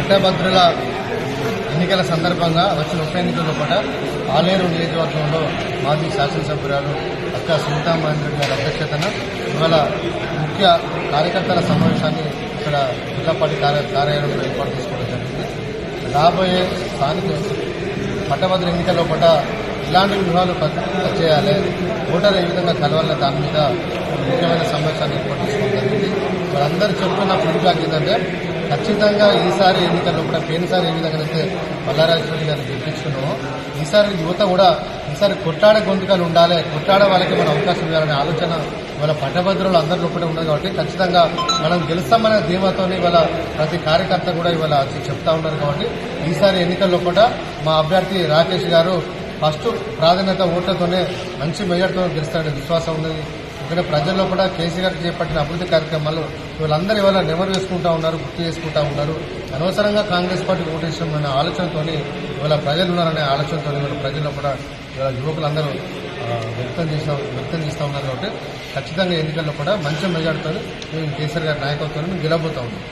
పట్టభద్రుల ఎన్నికల సందర్భంగా వచ్చిన ఉప ఎన్నికల్లో కూడా ఆలేరు నియోజకవర్గంలో మాజీ శాసనసభ్యురాలు అక్క సునీతా మహేంద్ర గారి అధ్యక్షతన ఇవాళ ముఖ్య కార్యకర్తల సమావేశాన్ని ఇక్కడ జిల్లా పార్టీ కార్య కార్యాలయంలో ఏర్పాటు చేసుకోవడం జరిగింది. రాబోయే స్థానిక పట్టభద్ర ఎన్నికల్లో కూడా ఇలాంటి వ్యూహాలు చేయాలి. ఓటర్ ఏ విధంగా కలవాలని దాని మీద ముఖ్యమైన సమావేశాన్ని ఏర్పాటు చేసుకోవడం జరిగింది. వాళ్ళందరూ చెప్తున్న ఫీడ్బ్యాక్ ఏంటంటే ఖచ్చితంగా ఈసారి ఎన్నికల్లో కూడా పోయినసారి ఏ విధంగా అయితే మల్లారాజరెడ్డి గారిని గెలిపించుకున్నామో ఈసారి యువత కూడా ఈసారి కొట్టాడ గొంతుకలు ఉండాలి కొట్టాడ వాళ్ళకి మనం అవకాశం ఇవ్వాలనే ఆలోచన వాళ్ళ పట్టభద్రులు అందరి లోపల ఉండదు కాబట్టి ఖచ్చితంగా మనం గెలుస్తామనే ధీమాతోని ఇవాళ ప్రతి కార్యకర్త కూడా ఇవాళ చెప్తా ఉన్నారు కాబట్టి ఈసారి ఎన్నికల్లో కూడా మా అభ్యర్థి రాకేష్ గారు ఫస్ట్ ప్రాధాన్యత ఓట్లతోనే మంచి మెజార్టీతో గెలుస్తాడనే విశ్వాసం ఉన్నది. ఇక్కడ ప్రజల్లో కూడా కేసీఆర్ చేపట్టిన అభివృద్ధి కార్యక్రమాలు వీళ్ళందరూ ఇవాళ నెమరు వేసుకుంటా ఉన్నారు గుర్తు చేసుకుంటా ఉన్నారు. అనవసరంగా కాంగ్రెస్ పార్టీ ఓటేసిన అనే ఆలోచనతో ఇవాళ ప్రజలు ఉన్నారనే ఆలోచనతో ఇవాళ ప్రజల్లో కూడా ఇవాళ యువకులందరూ వ్యక్తం చేసిన వ్యక్తం చేస్తూ ఉన్నారు కాబట్టి ఖచ్చితంగా ఎన్నికల్లో కూడా మంచి మెజార్టీతో మేము కేసీఆర్ గారి నాయకత్వంలో మేము గెలవబోతా ఉన్నాం.